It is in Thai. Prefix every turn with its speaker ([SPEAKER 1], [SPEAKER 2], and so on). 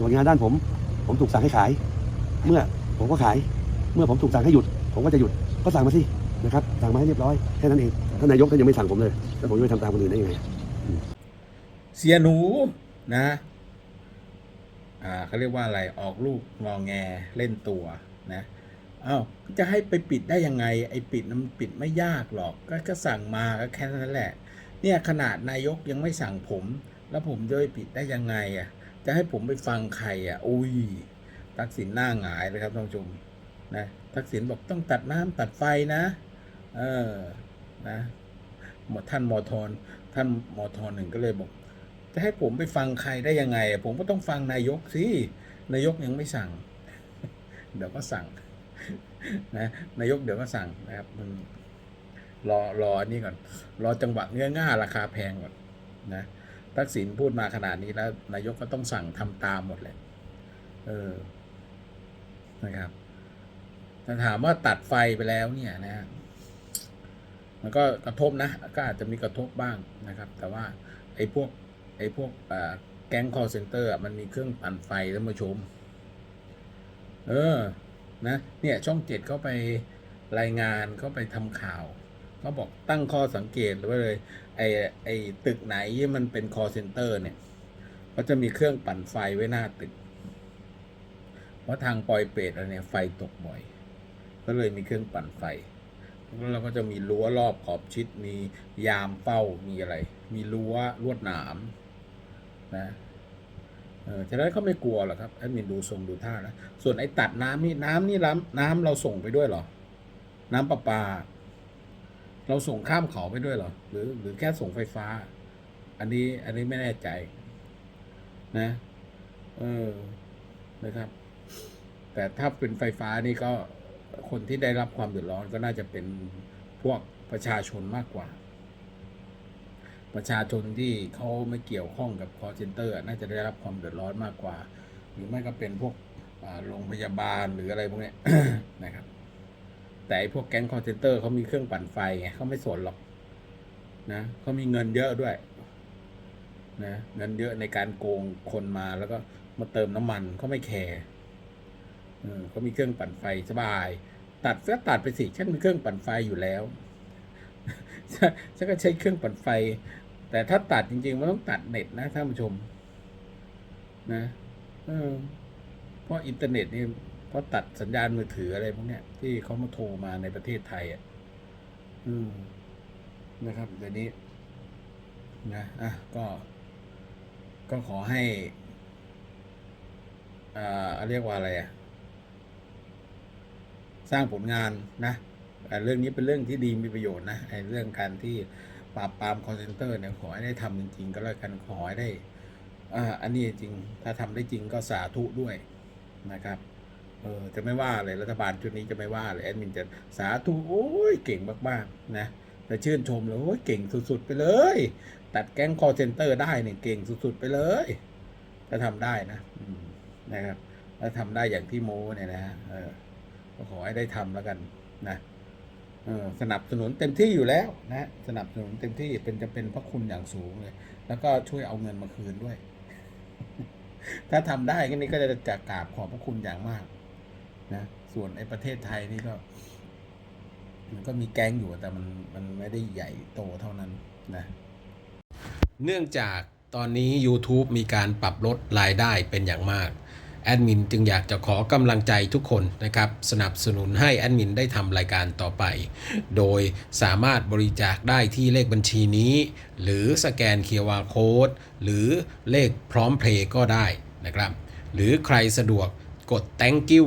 [SPEAKER 1] ส่วนงานด้านผม ผมถูกสั่งให้ขาย เมื่อผมก็ขาย เมื่อผมถูกสั่งให้หยุด ผมก็จะหยุดก็สั่งมาสินะครับสั่งมาให้เรียบร้อยแค่นั้นเองท่านนายกท่านยังไม่สั่งผมเลยแล้วผมจะไปทำตามคนอื่นได้ยังไง
[SPEAKER 2] เสียหนูนะอ่าเขาเรียกว่าอะไรออกลูกงอแงเล่นตัวนะอ้าวจะให้ไปปิดได้ยังไง ไอ้ปิดมันปิดไม่ยากหรอกก็ก็สั่งมาก็แค่นั้นแหละ เนี่ยขนาดนายกยังไม่สั่งผม แล้วผมจะไปปิดได้ยังไงอะ จะให้ผมไปฟังใครอะ อุ้ย ทักษิณหน้าหงายเลยครับท่านผู้ชมนะ ทักษิณบอกต้องตัดน้ำตัดไฟนะ เออ นะหมดท่านมอทอนท่านมอทอนหนึ่งก็เลยบอก จะให้ผมไปฟังใครได้ยังไงอะผมก็ต้องฟังนายกสิ นายกยังไม่สั่ง เดี๋ยวก็สั่ง นะ นายกเดี๋ยวก็สั่งนะครับ มันรอรออันนี้ก่อน รอจังหวะเงื้อง่าราคาแพงก่อนนะ ทักษิณพูดมาขนาดนี้แล้ว นายกก็ต้องสั่งทำตามหมดเลยเออนะครับแต่ถามว่าตัดไฟไปแล้วเนี่ยนะฮะมันก็กระทบนะ ก็อาจจะมีกระทบบ้างนะครับ แต่ว่าไอ้พวกไอ้พวกแก๊งคอร์เซนเตอร์มันมีเครื่องปั่นไฟท่านผู้ชม เออ นะ เนี่ยช่องเจ็ดเขาไปรายงานเขาไปทำข่าวเขาบอกตั้งข้อสังเกตไว้เลย ไอ้ไอตึกไหนที่มันเป็นคอเซ็นเตอร์เนี่ยเขาจะมีเครื่องปั่นไฟไว้หน้าตึก เพราะทางปอยเปรตอะไรเนี่ยไฟตกบ่อย ก็เลยมีเครื่องปั่นไฟ แล้วเราก็จะมีรั้วรอบขอบชิด มียามเฝ้า มีอะไร มีรั้วลวดหนามนะเออฉะนั้นเขาไม่กลัวหรอกครับแอดมินดูทรงดูท่านะส่วนไอ้ตัดน้ำนี่น้ำนี่น้ำน้ำเราส่งไปด้วยเหรอ น้ำประปา เราส่งข้ามเขาไปด้วยเหรอ หรือ หรือแค่ส่งไฟฟ้า อันนี้อันนี้ไม่แน่ใจ นะ เออนะครับ แต่ถ้าเป็นไฟฟ้านี่ก็คนที่ได้รับความเดือดร้อนก็น่าจะเป็นพวกประชาชนมากกว่า ประชาชนที่เขาไม่เกี่ยวข้องกับคอเซนเตอร์น่าจะได้รับความเดือดร้อนมากกว่า หรือไม่ก็เป็นพวกโรงพยาบาลหรืออะไรพวกนี้นะครับ แต่พวกแก๊งคอนเซนเตอร์เขามีเครื่องปั่นไฟไงเขาไม่สนหรอก นะเขามีเงินเยอะด้วย นะเงินเยอะในการโกงคนมาแล้วก็มาเติมน้ำมันเขาไม่แคร์เออเขามีเครื่องปั่นไฟสบาย ตัดก็ตัดไปสิฉันมีเครื่องปั่นไฟอยู่แล้วฉันก็ใช้เครื่องปั่นไฟ แต่ถ้าตัดจริงๆมันต้องตัดเน็ตนะท่านผู้ชม นะเออเพราะอินเทอร์เน็ตนี่ เพราะตัดสัญญาณมือถืออะไรพวกเนี้ยที่เขามาโทรมาในประเทศไทยอะอืมนะครับเดี๋ยวนี้นะอะก็ ก็ขอให้อ่าเรียกว่าอะไรอะ สร้างผลงานนะเรื่องนี้เป็นเรื่องที่ดีมีประโยชน์นะไอ้เรื่องการที่ปราบปรามคอร์เซนเตอร์เนี่ยขอให้ได้ทำจริงๆ ก็แล้วกันขอให้ได้อ่าอันนี้จริง ถ้าทำได้จริงก็สาธุด้วยนะครับ เออจะไม่ว่าเลยรัฐบาลชุดนี้จะไม่ว่าเลยแอดมินจะสาธุโอ้ยเก่งมากๆนะแต่ชื่นชมเลยโอ้ยเก่งสุดๆไปเลย ตัดแก๊งคอเซนเตอร์ได้เนี่ยเก่งสุดๆไปเลยถ้าทำได้นะนะครับถ้าทำได้อย่างที่โมเนี่ยนะเออก็ขอให้ได้ทำแล้วกันนะเออสนับสนุนเต็มที่อยู่แล้วนะสนับสนุนเต็มที่เป็นจะเป็นพระคุณอย่างสูงเลย แล้วก็ช่วยเอาเงินมาคืนด้วย ถ้าทำได้ก็นี่ก็จะจะกราบขอบพระคุณอย่างมาก นะส่วนไอ้ประเทศไทยนี่ก็ มันก็มีแก๊งอยู่แต่มันมันไม่ได้ใหญ่โตเท่านั้นนะ
[SPEAKER 3] เนื่องจากตอนนี้ YouTube มีการปรับลดรายได้เป็นอย่างมาก แอดมินจึงอยากจะขอกำลังใจทุกคนนะครับ สนับสนุนให้แอดมินได้ทำรายการต่อไป โดยสามารถบริจาคได้ที่เลขบัญชีนี้ หรือสแกน QR Code หรือเลขพร้อมเพลย์ก็ได้นะครับ หรือใครสะดวกกด thank you